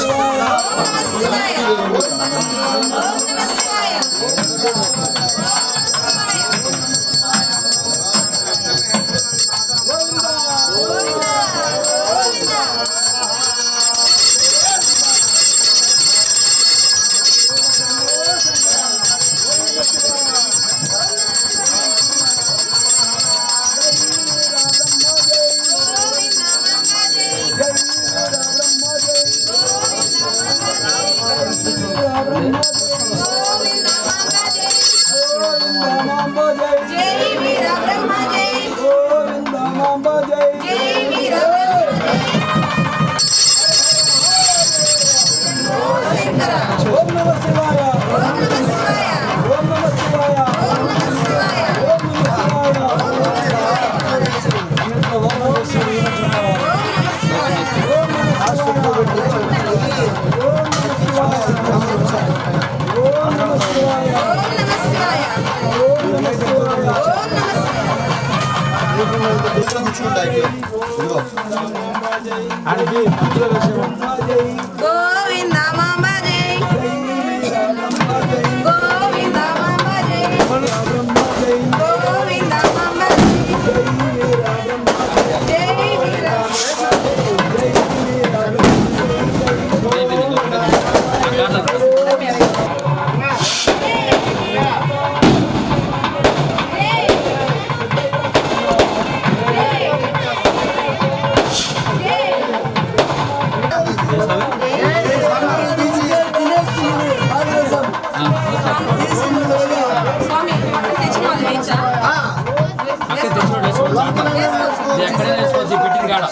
すがよ Aquí, aquí lo que. ఎక్కడే వేసుకోవచ్చు పెట్టిన కాడ.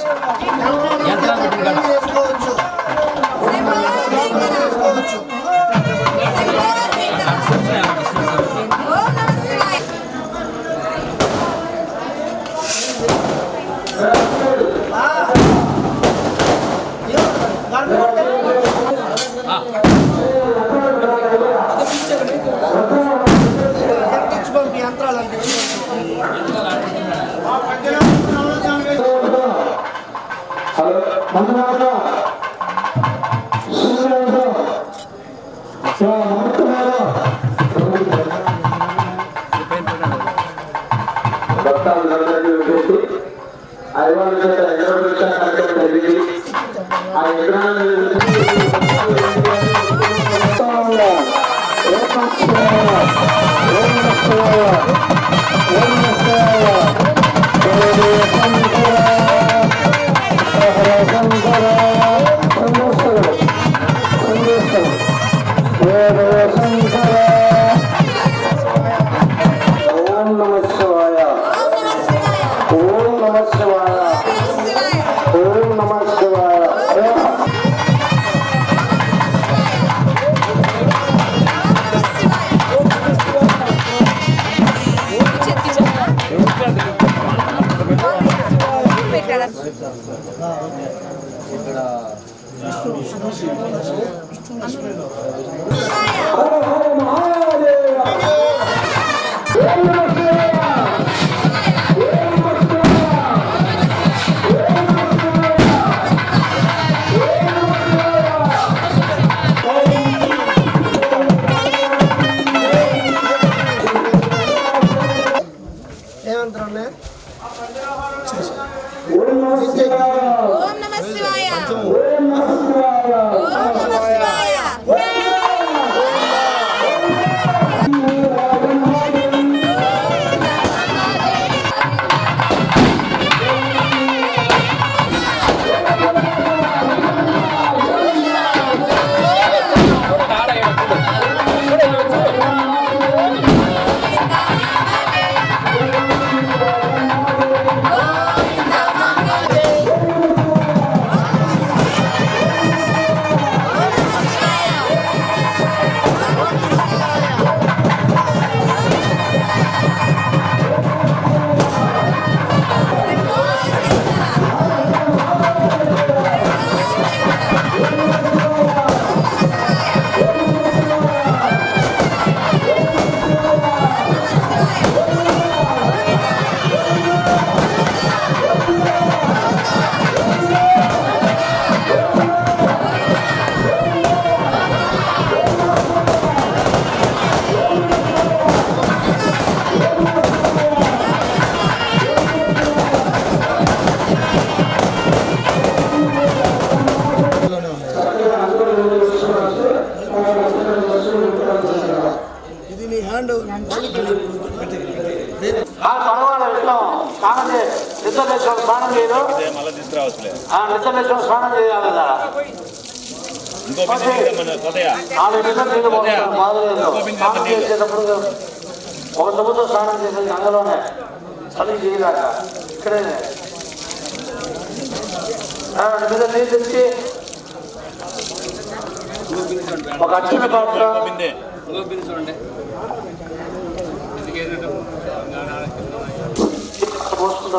అన్నమాట సూర్యుడు ముహూర్తమైన భక్తాలు జరిగినటువంటి ఐవాళ్ళ చేత ఎక్కడ వచ్చా కార్యక్రమం జరిగింది. ఆ విగ్రహాన్ని ఏర్పరచుకోవాలి ఏర్పరచుకోవాలి స్నానం చేయాలి కదా. ఒక సముద్రం స్నానం చేసే గంగలోనే చలి చేయలేక ఇక్కడే. మీద నీళ్ళు ఒక అచ్చిన పాత్ర పోసుకుంటా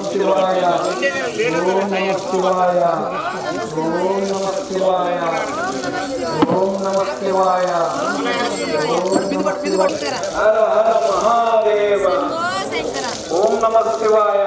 శివాయ. ఓం నమ శివాయ. ఓం నమ శివాయ. ఓం నమ శివాయ. మహాదేవ ఓం నమ శివాయ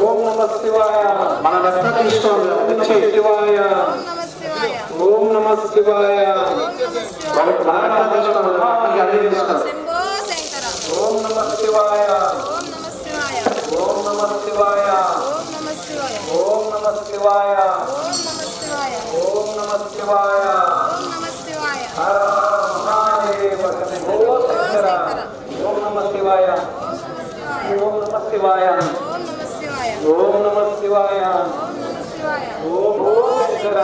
ఓం నమ శివాయ మన రత్న శివాయ ఓం నమ శివాయ ఓం నమ శివాయ ఓం నమ శివాయ వాళ్ళకి బాగా తీసుకోండి మనకి అన్ని తీసుకోండి శంభో శంకర ఓం నమ శివాయ ఓం నమ శివాయ ఓం నమ శివాయ ఓం నమ శివాయ ఓం నమ శివాయ. ఓం నమ శివాయ ఓం నమ శివాయ ఓం నమ శివాయ హర మహాదేవ శంభో శంకర ఓం నమ శివాయ ఓం నమ శివాయ ఓం నమ శివాయ ఓం నమ శివాయ ఓం నమ శివాయ ఓం నమ శివాయ ఓం ఓ శంకర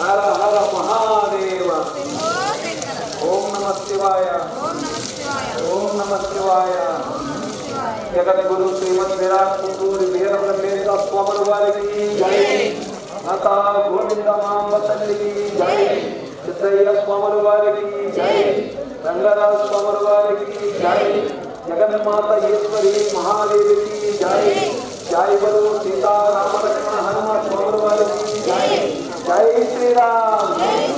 హర హర మహాదేవ శంభో శంకర ఓం నమ శివాయ ఓం నమ శివాయ ఓం నమ శివాయ ఓం నమ శివాయ జగద్గురు శ్రీమద్ విరాట్ పుత్తూరి వీరబ్రహ్మేంద్ర వారికి జై. మాతా గోవింద మాంబ తల్లికి జై. సిద్ధయ్య స్వాముల వారికి జై. రంగరాజ స్వాముల వారికి జై. జగన్మాత ఈశ్వరి మహాదేవికి జై. జై బలు సీతారామ లక్ష్మణ హనుమ స్వాముల వారికి జై. జై శ్రీరామ్.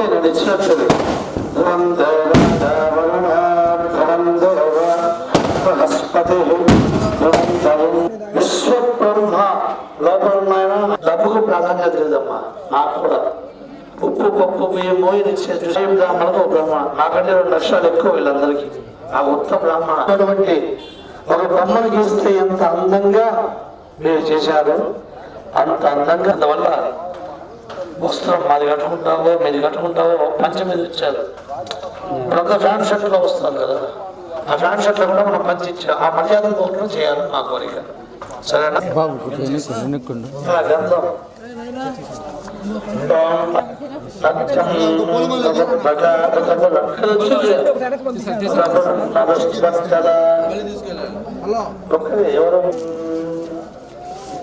పూలమాల పుట్టదుడి విశ్వబ్రహ్మ లోపల ఉన్నాయన డబ్బుకు ప్రాధాన్యత లేదమ్మా. నాకు కూడా. ఉప్పు పప్పు బియ్యం మోయిని స్వయం బ్రాహ్మణకు బ్రహ్మ నాకంటే రెండు లక్షలు ఎక్కువ వీళ్ళందరికీ. ఆ ఉత్త బ్రాహ్మణ. అటువంటి ఒక బ్రహ్మను గీస్తే ఎంత అందంగా మీరు చేశారు. అంత అందంగా. అందువల్ల వస్త్రం మాది కట్టుకుంటావో మీది కట్టుకుంటావో పంచ మీద ఇచ్చారు. ప్రతి ఫ్యాంట్ షర్ట్లో వస్తారు కదా. ఆ ఫ్యాంట్ షర్ట్లో కూడా మనం పంచి ఇచ్చాం ఆ మర్యాద గౌరవం చేయాలని మా కోరిక. సరేనా? గంధం. ఎవరు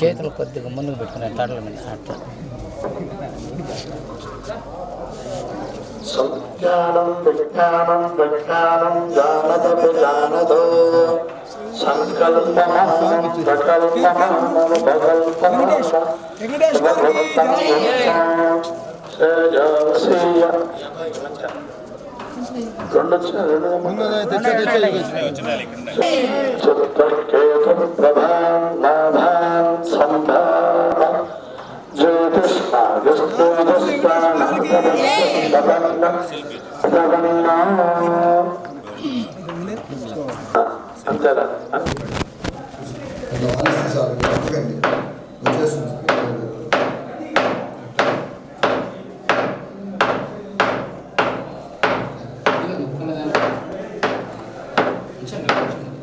చేతులు కొద్దిగా ముందుకు పెట్టుకునే తడల మీద అట్లా సంజ్ఞానం విజ్ఞానం విజ్ఞానం జానత జానతో సంకల్పమానం ప్రకల్పమానం బకల్పమానం వెంకటేష్ శ్రేయసీయ రెండు వచ్చిన రెండు చతుర్కేతు ప్రభాన్ నాభాన్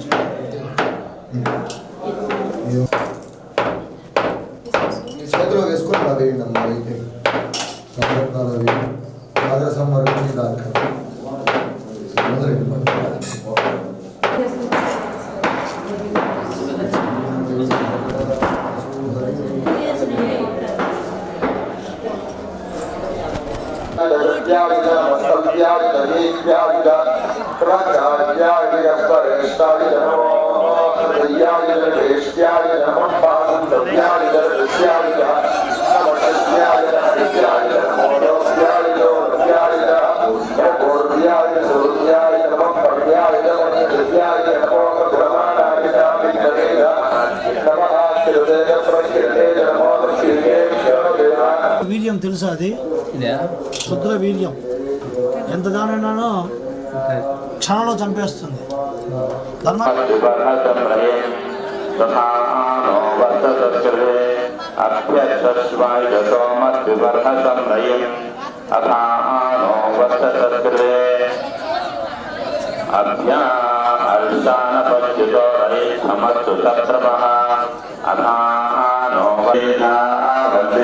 సంభాన్ అంతేనా చేతిలో వేసుకొని సహోదరులు వీర్యం తెలుసా అది? శుద్ర వీర్యం. ఎంత దానైనానో క్షణంలో చంపేస్తుంది. ధర్మ అథానో వర్షతత్రే అభ్యార్షానపద్యుతో రయే సమస్తు సత్రమః అథానో వేదావదేంద్రవస్యో